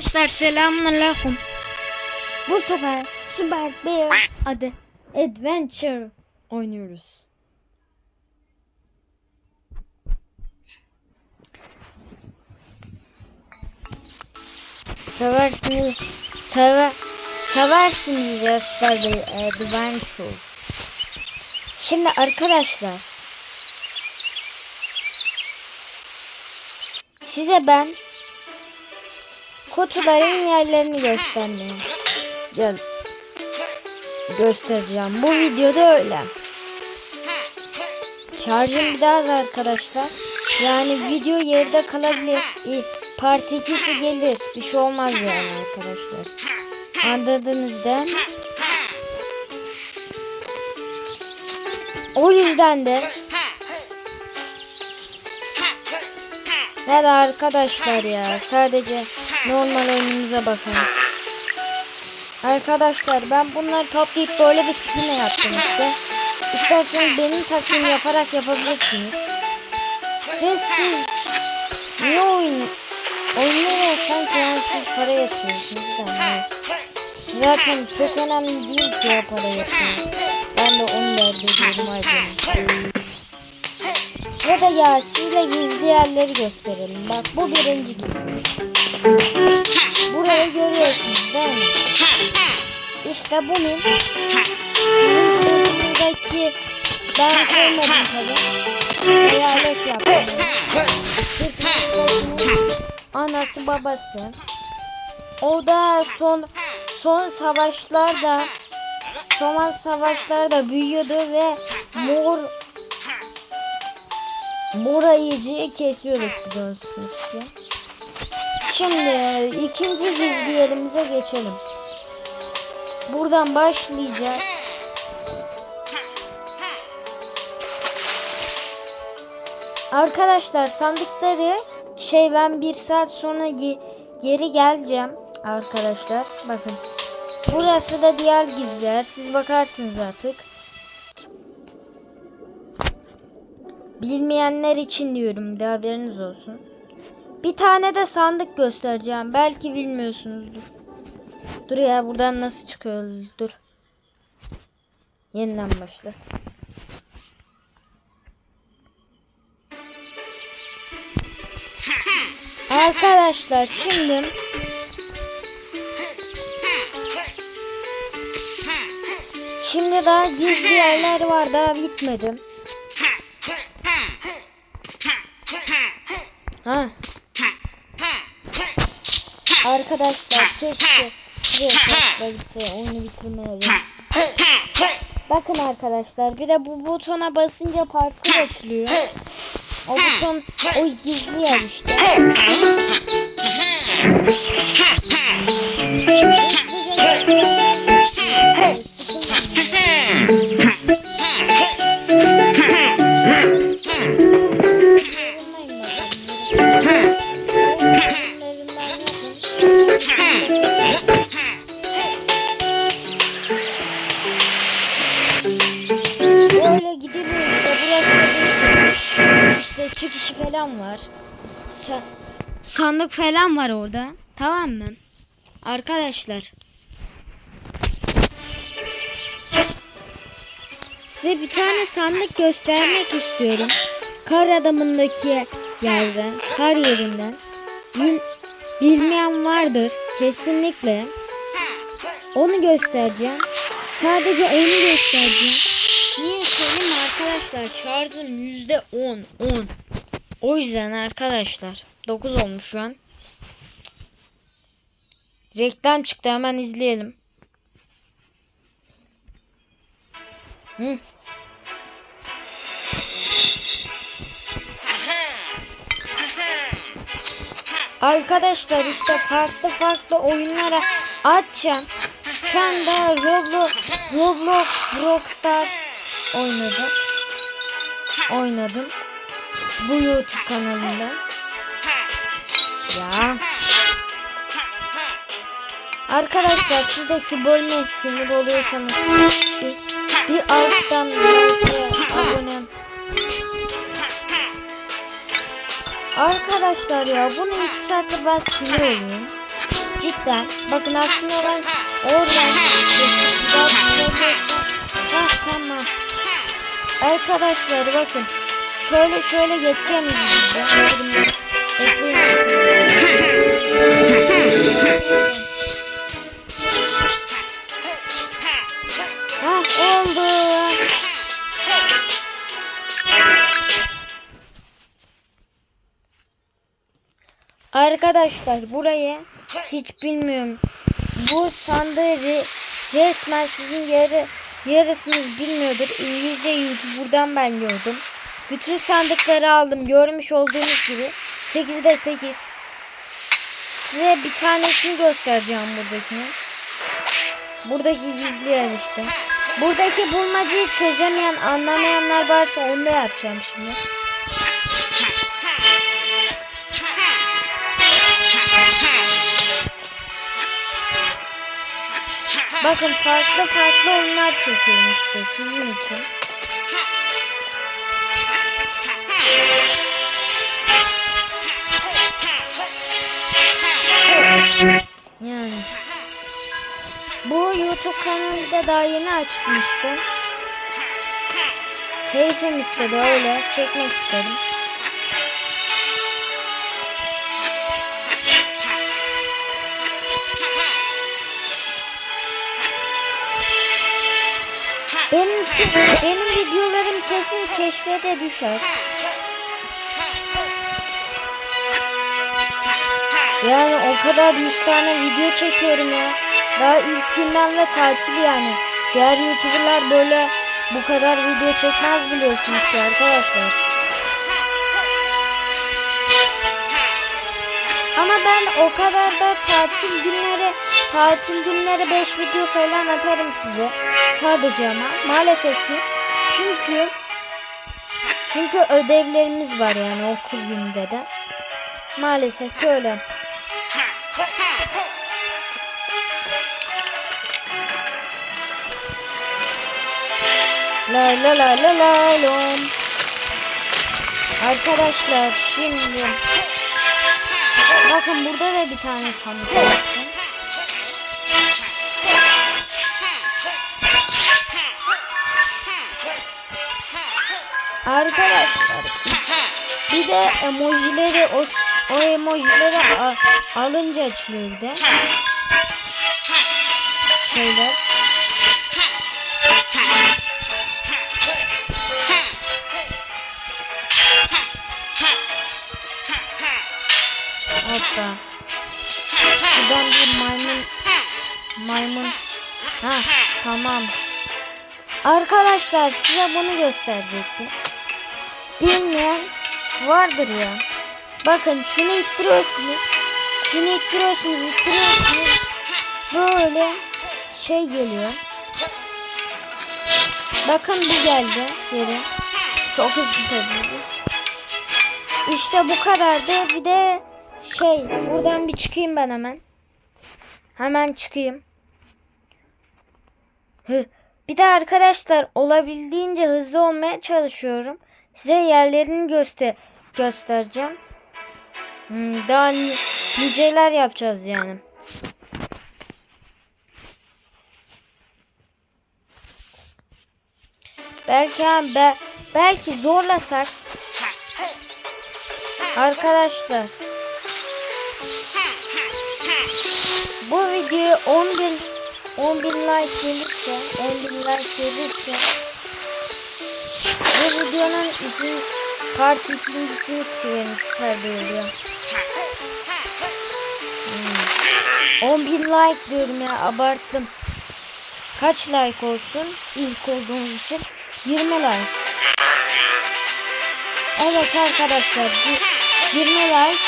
Arkadaşlar selamünaleyküm. Bu sefer Super Bear adı Adventure oynuyoruz. Seversiniz, sever, seversiniz ya Super Bear Adventure. Şimdi arkadaşlar size ben kutuların yerlerini göstermeye gel göstereceğim. Bu videoda öyle. Şarjım bir daha az arkadaşlar. Yani video yerde kalabilir. Part 2'si gelir. Bir şey olmaz yani arkadaşlar. Anladınız değil mi? O yüzden de Hadi arkadaşlar ya sadece normal oyunumuza bakalım. Arkadaşlar ben bunları toplayıp böyle bir skin yaptım işte. İsterseniz benim taktiğimi yaparak yapabilirsiniz. Ve siz niye oyun oynuyor sanki yani siz para yatıyorsunuz da neyse. Zaten çok önemli değil ki ya para yatıyor. Ben de onu dert ediyorum ayrıca. Ya da ya size gizli yerleri gösterelim. Bak bu birinci gizli. Burayı görüyorsunuz değil mi? İşte bunun buradaki ben koymadım tabi. Hayalet yaptım. Sırtımızdakinin anası babası. O da son son savaşlarda son savaşlarda büyüyordu ve mor mor ayıcıyı kesiyorduk biliyorsunuz ki. Şimdi ikinci gizli yerimize geçelim. Buradan başlayacağız. Arkadaşlar sandıkları şey ben bir saat sonra ge- geri geleceğim arkadaşlar. Bakın. Burası da diğer gizliler. Siz bakarsınız artık. Bilmeyenler için diyorum de haberiniz olsun. Bir tane de sandık göstereceğim. Belki bilmiyorsunuzdur. Dur ya buradan nasıl çıkıyor? Dur. Yeniden başlat. Arkadaşlar şimdi Şimdi daha gizli yerler var daha bitmedim. Ha. Arkadaşlar keşke şuraya gitse oyunu bitirmeyelim. Bakın arkadaşlar bir de bu butona basınca parkur açılıyor. O buton o gizli yer işte. İşte çıkışı falan var. Sa- sandık falan var orada. Tamam mı? Arkadaşlar. Size bir tane sandık göstermek istiyorum. Kar adamındaki yerden, kar yerinden. Bil- bilmeyen vardır kesinlikle. Onu göstereceğim. Sadece onu göstereceğim. Mi arkadaşlar? Şarjım yüzde on, on. O yüzden arkadaşlar 9 olmuş şu an. Reklam çıktı hemen izleyelim. Hı. Arkadaşlar işte farklı farklı oyunlara açacağım. Şu anda Roblox, Roblox, Rockstar oynadım. Oynadım. Bu YouTube kanalında. Ya. Arkadaşlar siz de şu bölüme sinir oluyorsanız bir, bir alttan abone Arkadaşlar ya bunu iki saattir ben sinir oluyorum. Cidden. Bakın aslında ben oradan Ha tamam. Arkadaşlar bakın. Şöyle şöyle geçeceğim. Ha oldu. Arkadaşlar burayı hiç bilmiyorum. Bu sandığı re- resmen sizin yarı yarısınız bilmiyordur. İngilizce YouTuber'dan ben gördüm. Bütün sandıkları aldım. Görmüş olduğunuz gibi. 8'de 8. Size bir tanesini göstereceğim buradakini. Buradaki gizli yer işte. Buradaki bulmacayı çözemeyen, anlamayanlar varsa onu da yapacağım şimdi. Bakın farklı farklı oyunlar çekiyorum işte sizin için. Yani. Bu YouTube kanalında daha yeni işte. Keyfim istedi öyle çekmek istedim. Benim videolarım kesin keşfete düşer. Yani o kadar 100 tane video çekiyorum ya. Daha ilk günden ve tatil yani. Diğer YouTuber'lar böyle bu kadar video çekmez biliyorsunuz ki arkadaşlar. Ama ben o kadar da tatil günleri tatil günleri 5 video falan atarım size. Sadece ama maalesef ki çünkü çünkü ödevlerimiz var yani okul gününde de. Maalesef ki öyle. La la la la la lom. Arkadaşlar şimdi bakın burada da bir tane sandık var. Arkadaşlar bir de emojileri o, o emojileri a- alınca açılıyor bir de. Şeyler. Hoppa. Buradan bir maymun maymun. Ha tamam. Arkadaşlar size bunu gösterecektim. Bilmeyen vardır ya. Bakın şunu ittiriyorsunuz. Şunu ittiriyorsunuz, ittiriyorsunuz. Böyle şey geliyor. Bakın bu geldi geri. Çok hızlı tabii. İşte bu kadardı. Bir de şey buradan bir çıkayım ben hemen. Hemen çıkayım. Bir de arkadaşlar olabildiğince hızlı olmaya çalışıyorum. Size yerlerini göster göstereceğim. Hmm, daha ni- niceler yapacağız yani. Belki be, belki zorlasak arkadaşlar bu videoyu 10 bin 10 bin like gelirse 10 bin like gelirse bu videonun için part ikincisini süper oluyor. Hmm. 10 bin like diyorum ya abarttım. Kaç like olsun ilk olduğunuz için? 20 like. Evet arkadaşlar bu 20 like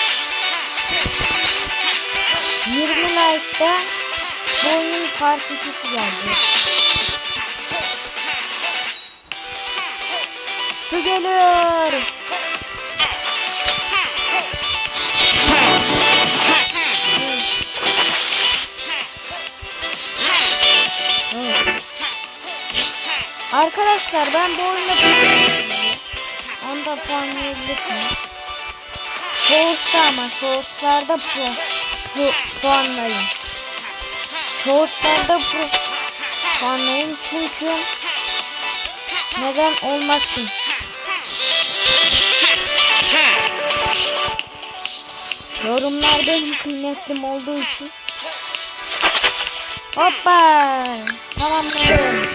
20 like'da bu oyunun part 2'si geldi. Su geliyor. Arkadaşlar ben bu oyunda onda puan yiyebilirsiniz. Soğusta ama soğuslarda pro. pu puanlayın. Shorts'larda pu puanlayın çünkü neden olmasın. Yorumlar benim kıymetlim olduğu için. Hoppa! Tamamladım.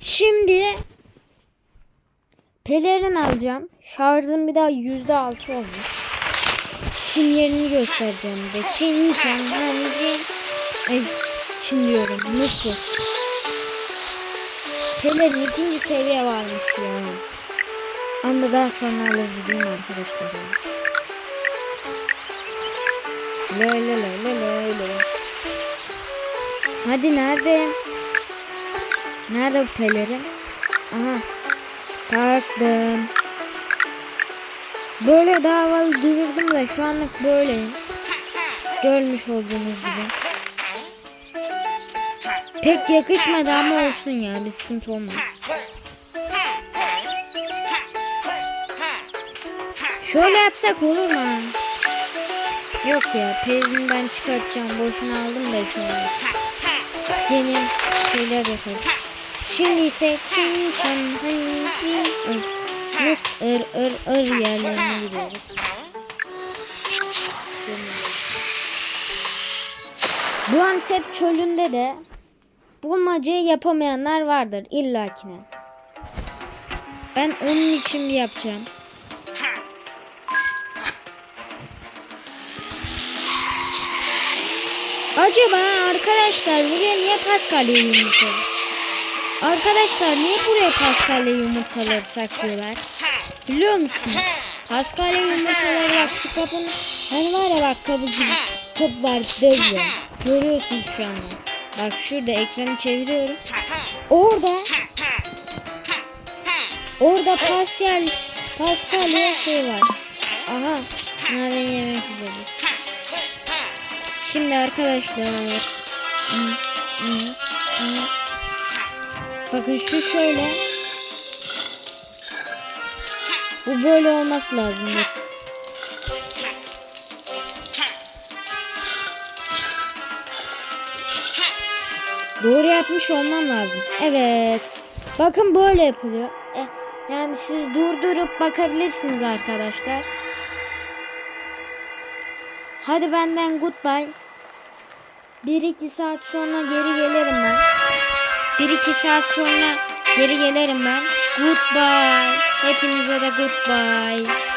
Şimdi pelerin alacağım. Şarjım bir daha yüzde altı olmuş. Çin yerini göstereceğim de. Çin çen hangi? Ay Çin diyorum. Mutlu. Pelerin ikinci seviye varmış ya. Ama daha sonra alırız arkadaşlar. Le le le le le le. Hadi nerede? Nerede bu pelerin? Aha. Taktım. Böyle daha havalı da şu anlık böyleyim. Görmüş olduğunuz gibi. Pek yakışmadı ama olsun ya bir sıkıntı olmaz. Şöyle yapsak olur mu? Yok ya pezini ben çıkartacağım. Boşuna aldım da şu an. Yeni şeyler yaparız. Şimdi ise çin çan hangi Mıs ır ır ır yerlerine gidiyoruz. Bu Antep çölünde de bulmacayı yapamayanlar vardır illakine. Ben onun için yapacağım. Acaba arkadaşlar buraya niye Paskalya yumurtaları? Arkadaşlar niye buraya Paskalya yumurtaları saklıyorlar? Biliyor musunuz? Paskalya yumurtaları bak şu kapının hani var ya bak kapı gibi kapı var devre. Görüyorsunuz şu anda. Bak şurada ekranı çeviriyorum. Orada orada Pasyal Paskalya şey var. Aha. Nereden yemek izledik. Şimdi arkadaşlar. Bakın şu şöyle. Bu böyle olması lazım. Doğru yapmış olmam lazım. Evet. Bakın böyle yapılıyor. E, yani siz durdurup bakabilirsiniz arkadaşlar. Hadi benden goodbye. 1-2 saat sonra geri gelirim ben. 1-2 saat sonra geri gelirim ben. Goodbye. Hepinize de goodbye.